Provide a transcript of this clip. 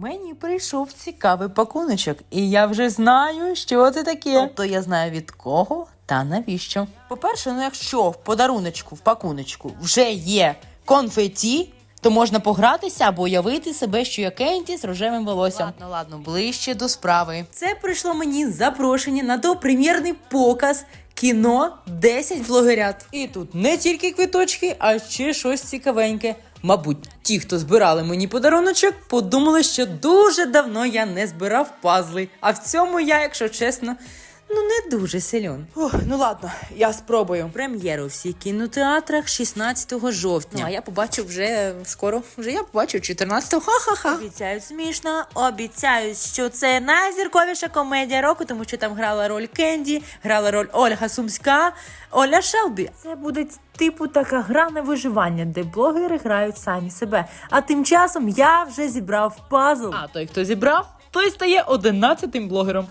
Мені прийшов цікавий пакуночок, і я вже знаю, що це таке. Тобто я знаю від кого та навіщо. По-перше, ну якщо в подаруночку, в пакуночку вже є конфеті, то можна погратися або уявити себе, що я Кенті з рожевим волоссям. Ладно, ладно, ближче до справи. Це прийшло мені запрошення на допрем'єрний показ. Кіно 10 влогерят. І тут не тільки квиточки, а ще щось цікавеньке. Мабуть, ті, хто збирали мені подаруночок, подумали, що дуже давно я не збирав пазли. А в цьому я, якщо чесно, ну не дуже сильон. Ох, ну ладно, я спробую. Прем'єру у всіх кінотеатрах 16 жовтня. Ну, а я побачу вже скоро. Вже я побачу 14-го. Ха-ха-ха. Обіцяють смішно, обіцяють, що це найзірковіша комедія року, тому що там грала роль Кенді, грала роль Ольга Сумська, Оля Шелбі. Це буде типу така гра на виживання, де блогери грають самі себе. А тим часом я вже зібрав пазл. А той, хто зібрав, той стає 11-тим блогером.